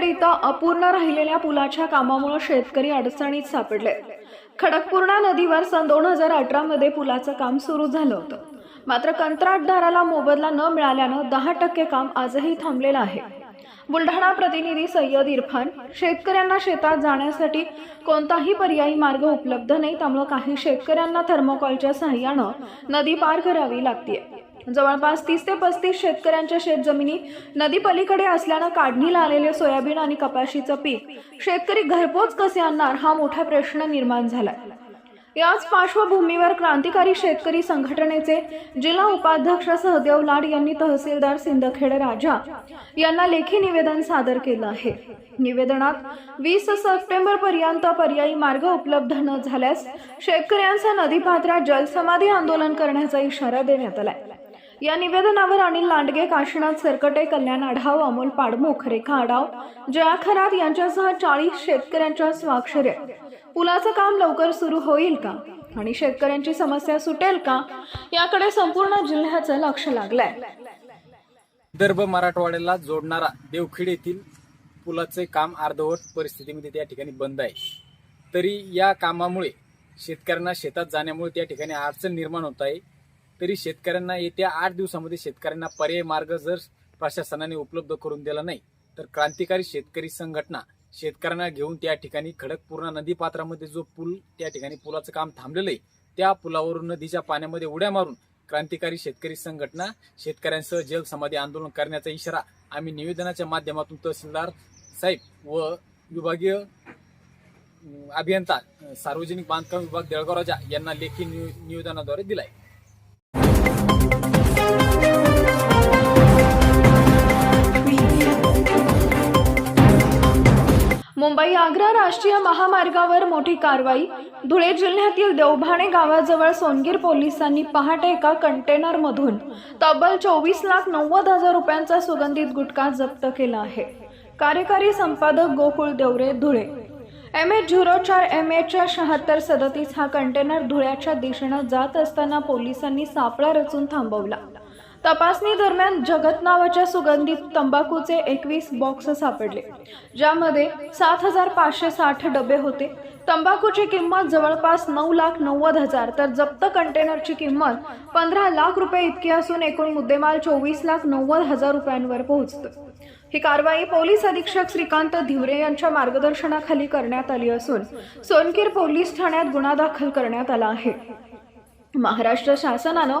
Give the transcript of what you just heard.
इथं अपूर्ण राहिलेल्या पुलाच्या कामामुळे शेतकरी अडचणीत सापडले. खडकपूर्णा नदीवर सन दोन हजार अठरा मध्ये पुलाचं काम सुरू झालं होतं. मात्र कंत्राटदाराला मोबदला न मिळाल्यानं दहा टक्के काम आजही थांबलेलं आहे. बुलढाणा प्रतिनिधी सय्यद इरफान शेतकऱ्यांना शेतात जाण्यासाठी कोणताही पर्यायी मार्ग उपलब्ध नाही त्यामुळे काही शेतकऱ्यांना थर्मोकॉलच्या सहाय्यानं नदी पार करावी लागते जवळपास तीस ते पस्तीस शेतकऱ्यांच्या शेतजमिनी नदी पलीकडे असल्यानं काढणीला आलेले सोयाबीन आणि कपाशीचं पीक. शेतकरी घरपोच कसे आणणार हा मोठा प्रश्न निर्माण झालाय. याच पार्श्वभूमीवर क्रांतिकारी शेतकरी संघटनेचे जिल्हा उपाध्यक्ष सहदेव लाड यांनी तहसीलदार सिंदखेड राजा यांना लेखी निवेदन सादर केलं आहे. निवेदनात वीस सप्टेंबर पर्यंत पर्यायी मार्ग उपलब्ध न झाल्यास शेतकऱ्यांचा नदीपात्रात जलसमाधी आंदोलन करण्याचा इशारा देण्यात आलाय. या निवेदनावर अनिल लांडगे काशीनाथ सरकटे कल्याण आढाव अमोल पाडमुख रेखा आढाव जया खरात यांच्यासह चाळीस शेतकऱ्यांच्या स्वाक्षऱ्या. पुलाचं काम लवकर सुरू होईल का? आणि शेतकऱ्यांची समस्या सुटेल का? याकडे संपूर्ण जिल्ह्याचं लक्ष लागलंय. विदर्भ मराठवाड्याला जोडणारा देवखेड येथील पुलाचे काम अर्धवट परिस्थितीमध्ये त्या ठिकाणी बंद आहे. तरी या कामामुळे शेतकऱ्यांना शेतात जाण्यामुळे त्या ठिकाणी अडचण निर्माण होत आहे. तरी शेतकऱ्यांना येत्या आठ दिवसामध्ये शेतकऱ्यांना पर्यायी मार्ग जर प्रशासनाने उपलब्ध करून दिला नाही तर क्रांतिकारी शेतकरी संघटना शेतकऱ्यांना घेऊन त्या ठिकाणी खडकपूर्णा नदी पात्रामध्ये जो पूल त्या ठिकाणी पुलाचं काम थांबलेलं आहे त्या पुलावरून नदीच्या पाण्यामध्ये उड्या मारून क्रांतिकारी शेतकरी संघटना शेतकऱ्यांसह जल समाधी आंदोलन करण्याचा इशारा आम्ही निवेदनाच्या माध्यमातून तहसीलदार साहेब व विभागीय अभियंता सार्वजनिक बांधकाम विभाग देळगाव राजा यांना लेखी निवे- निवेदनाद्वारे दिलाय. मुंबई आग्रा राष्ट्रीय महामार्गावर मोठी कारवाई. धुळे जिल्ह्यातील देवभाणे गावाजवळ सोनगीर पोलिसांनी पहाटे एका कंटेनरमधून तब्बल चोवीस लाख नव्वद हजार रुपयांचा सुगंधित गुटखा जप्त केला आहे. कार्यकारी संपादक Gokul Deore Dhule. M H zero चार एम एचच्या शहात्तर सदतीस हा कंटेनर धुळ्याच्या दिशेनं जात असताना पोलिसांनी सापळा रचून थांबवला. तपासणी दरम्यान जगत नावाच्या सुगंधित तंबाखूचे एकवीस बॉक्स सापडले ज्यामध्ये सात हजार पाचशे साठ डबे होते. तंबाखूची किंमत जवळपास नऊ लाख नव्वद हजार तर जप्त कंटेनरची किंमत पंधरा लाख रुपये इतकी असून एकूण मुद्देमाल चोवीस लाख नव्वद हजार रुपयांवर पोहोचतो. ही कारवाई पोलीस अधीक्षक श्रीकांत धिवरे यांच्या मार्गदर्शनाखाली करण्यात आली असून सोनकीर पोलीस ठाण्यात गुन्हा दाखल करण्यात आला आहे. महाराष्ट्र शासनानं